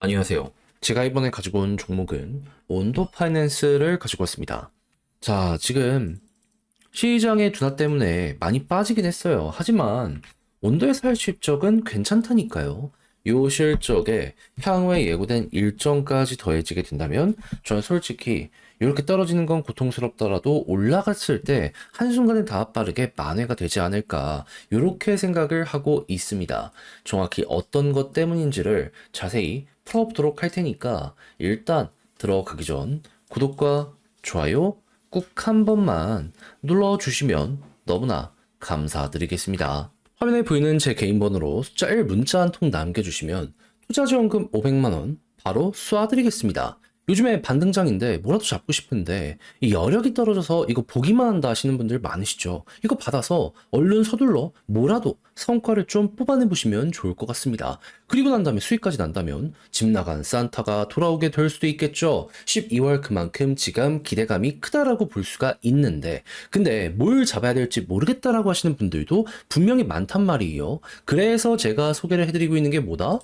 안녕하세요. 제가 이번에 가지고 온 종목은 온도 파이낸스를 가지고 왔습니다. 자, 지금 시장의 둔화 때문에 많이 빠지긴 했어요. 하지만 온도의 살 실적은 괜찮다니까요. 요 실적에 향후에 예고된 일정까지 더해지게 된다면 저는 솔직히 이렇게 떨어지는 건 고통스럽더라도 올라갔을 때 한순간에 다 빠르게 만회가 되지 않을까 이렇게 생각을 하고 있습니다. 정확히 어떤 것 때문인지를 자세히 풀어보도록 할 테니까 일단 들어가기 전 구독과 좋아요 꾹 한 번만 눌러주시면 너무나 감사드리겠습니다. 화면에 보이는 제 개인 번호로 숫자 1 문자 한 통 남겨주시면 투자지원금 500만원 바로 쏴드리겠습니다. 요즘에 반등장인데 뭐라도 잡고 싶은데 이 여력이 떨어져서 이거 보기만 한다 하시는 분들 많으시죠. 이거 받아서 얼른 서둘러 뭐라도 성과를 좀 뽑아내 보시면 좋을 것 같습니다. 그리고 난 다음에 수익까지 난다면 집 나간 산타가 돌아오게 될 수도 있겠죠. 12월 그만큼 지금 기대감이 크다라고 볼 수가 있는데 근데 뭘 잡아야 될지 모르겠다라고 하시는 분들도 분명히 많단 말이에요. 그래서 제가 소개를 해드리고 있는 게 뭐다?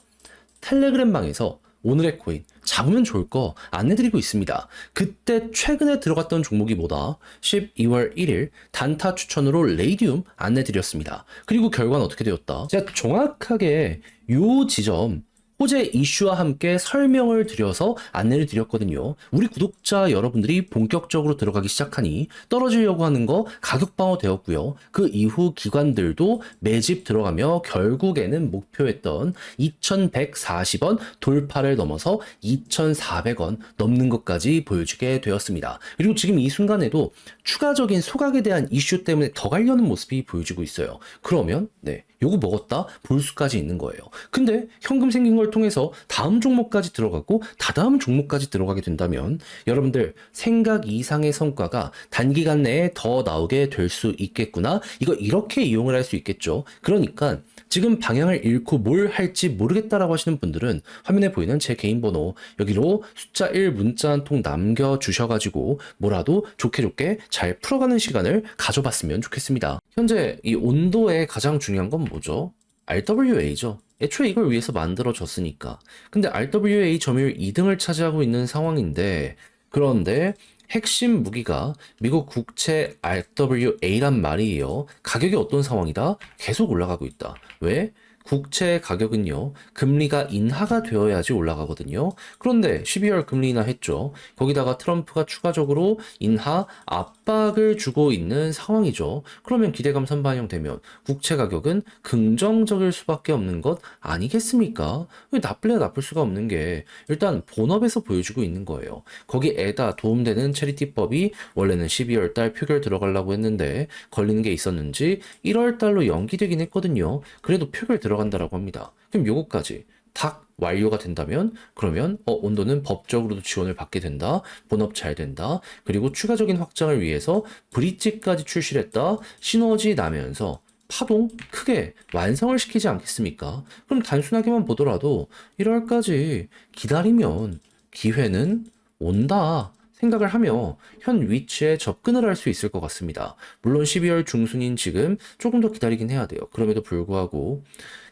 텔레그램 방에서 오늘의 코인 잡으면 좋을 거 안내드리고 있습니다. 그때 최근에 들어갔던 종목이 뭐다? 12월 1일 단타 추천으로 레이디움 안내드렸습니다. 그리고 결과는 어떻게 되었다? 제가 정확하게 요 지점 호재 이슈와 함께 설명을 드려서 안내를 드렸거든요. 우리 구독자 여러분들이 본격적으로 들어가기 시작하니 떨어지려고 하는 거 가격 방어 되었고요. 그 이후 기관들도 매집 들어가며 결국에는 목표했던 2140원 돌파를 넘어서 2400원 넘는 것까지 보여주게 되었습니다. 그리고 지금 이 순간에도 추가적인 소각에 대한 이슈 때문에 더 가려는 모습이 보여지고 있어요. 그러면 네. 요거 먹었다 볼 수까지 있는 거예요. 근데 현금 생긴 걸 통해서 다음 종목까지 들어가고 다다음 종목까지 들어가게 된다면 여러분들 생각 이상의 성과가 단기간 내에 더 나오게 될 수 있겠구나. 이거 이렇게 이용을 할 수 있겠죠. 그러니까 지금 방향을 잃고 뭘 할지 모르겠다라고 하시는 분들은 화면에 보이는 제 개인 번호 여기로 숫자 1 문자 한 통 남겨 주셔가지고 뭐라도 좋게 좋게 잘 풀어가는 시간을 가져봤으면 좋겠습니다. 현재 이 온도에 가장 중요한 건 뭐죠? RWA죠. 애초에 이걸 위해서 만들어졌으니까. 근데 RWA 점유율 2등을 차지하고 있는 상황인데, 그런데 핵심 무기가 미국 국채 RWA란 말이에요. 가격이 어떤 상황이다? 계속 올라가고 있다. 왜? 국채 가격은요, 금리가 인하가 되어야지 올라가거든요. 그런데 12월 금리 인하 했죠. 거기다가 트럼프가 추가적으로 인하 압박을 주고 있는 상황이죠. 그러면 기대감 선반영되면 국채 가격은 긍정적일 수밖에 없는 것 아니겠습니까? 왜 나쁠래 나쁠 수가 없는 게 일단 본업에서 보여주고 있는 거예요. 거기에다 도움되는 체리티법이 원래는 12월 달 표결 들어가려고 했는데 걸리는 게 있었는지 1월 달로 연기되긴 했거든요. 그래도 표결 들어간다라고 합니다. 그럼 요거까지 탁 완료가 된다면 그러면 어, 온도는 법적으로도 지원을 받게 된다. 본업 잘 된다. 그리고 추가적인 확장을 위해서 브릿지까지 출시를 했다. 시너지 나면서 파동 크게 완성을 시키지 않겠습니까? 그럼 단순하게만 보더라도 1월까지 기다리면 기회는 온다. 생각을 하며 현 위치에 접근을 할 수 있을 것 같습니다. 물론 12월 중순인 지금 조금 더 기다리긴 해야 돼요. 그럼에도 불구하고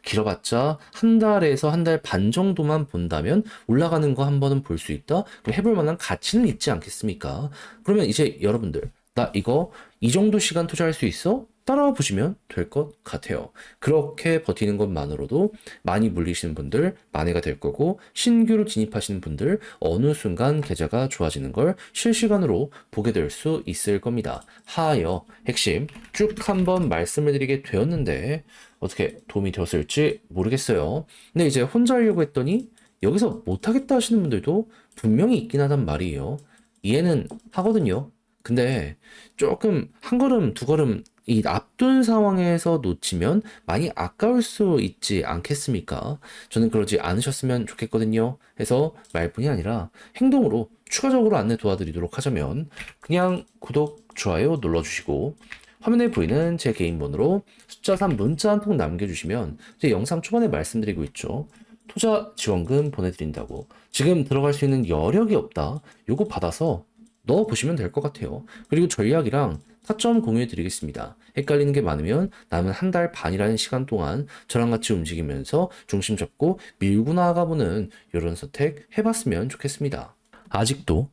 길어봤자 한 달에서 한 달 반 정도만 본다면 올라가는 거 한 번은 볼 수 있다? 그럼 해볼 만한 가치는 있지 않겠습니까? 그러면 이제 여러분들, 나 이거 이 정도 시간 투자할 수 있어? 따라와 보시면 될 것 같아요. 그렇게 버티는 것만으로도 많이 물리시는 분들 만회가 될 거고 신규로 진입하시는 분들 어느 순간 계좌가 좋아지는 걸 실시간으로 보게 될 수 있을 겁니다. 하여 핵심 쭉 한번 말씀을 드리게 되었는데 어떻게 도움이 되었을지 모르겠어요. 근데 이제 혼자 하려고 했더니 여기서 못하겠다 하시는 분들도 분명히 있긴 하단 말이에요. 이해는 하거든요. 근데 조금 한 걸음 두 걸음 이 앞둔 상황에서 놓치면 많이 아까울 수 있지 않겠습니까? 저는 그러지 않으셨으면 좋겠거든요. 해서 말뿐이 아니라 행동으로 추가적으로 안내 도와드리도록 하자면 그냥 구독, 좋아요 눌러주시고 화면에 보이는 제 개인 번호로 숫자 3 문자 한 통 남겨주시면 제 영상 초반에 말씀드리고 있죠. 투자 지원금 보내드린다고. 지금 들어갈 수 있는 여력이 없다. 요거 받아서 넣어보시면 될 것 같아요. 그리고 전략이랑 타점 공유해 드리겠습니다. 헷갈리는 게 많으면 남은 한 달 반이라는 시간 동안 저랑 같이 움직이면서 중심 잡고 밀고 나아가보는 이런 선택 해봤으면 좋겠습니다. 아직도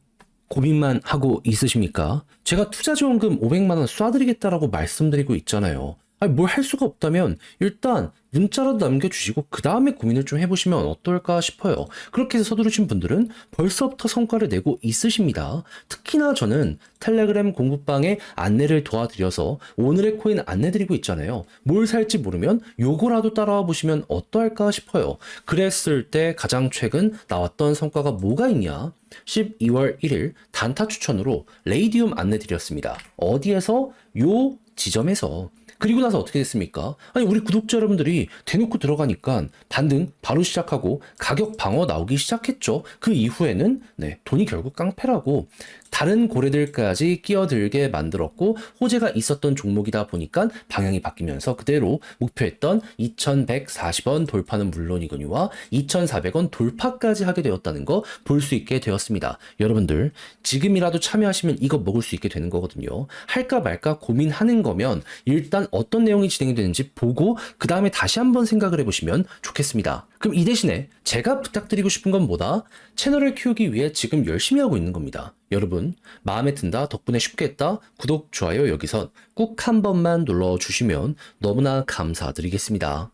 고민만 하고 있으십니까? 제가 투자지원금 500만원 쏴드리겠다라고 말씀드리고 있잖아요. 아니, 뭘 할 수가 없다면 일단 문자라도 남겨주시고 그 다음에 고민을 좀 해보시면 어떨까 싶어요. 그렇게 해서 서두르신 분들은 벌써부터 성과를 내고 있으십니다. 특히나 저는 텔레그램 공부방에 안내를 도와드려서 오늘의 코인 안내드리고 있잖아요. 뭘 살지 모르면 요거라도 따라와 보시면 어떨까 싶어요. 그랬을 때 가장 최근 나왔던 성과가 뭐가 있냐? 12월 1일 단타 추천으로 레이디움 안내드렸습니다. 어디에서? 요 지점에서 그리고 나서 어떻게 됐습니까? 아니 우리 구독자 여러분들이 대놓고 들어가니까 반등 바로 시작하고 가격 방어 나오기 시작했죠. 그 이후에는 네 돈이 결국 깡패라고 다른 고래들까지 끼어들게 만들었고 호재가 있었던 종목이다 보니까 방향이 바뀌면서 그대로 목표했던 2140원 돌파는 물론이거니와 2400원 돌파까지 하게 되었다는 거 볼 수 있게 되었습니다. 여러분들 지금이라도 참여하시면 이거 먹을 수 있게 되는 거거든요. 할까 말까 고민하는 거면 일단 어떤 내용이 진행이 되는지 보고 그 다음에 다시 한번 생각을 해보시면 좋겠습니다. 그럼 이 대신에 제가 부탁드리고 싶은 건 뭐다? 채널을 키우기 위해 지금 열심히 하고 있는 겁니다. 여러분, 마음에 든다, 덕분에 쉽게 했다, 구독, 좋아요 여기선 꾹 한 번만 눌러주시면 너무나 감사드리겠습니다.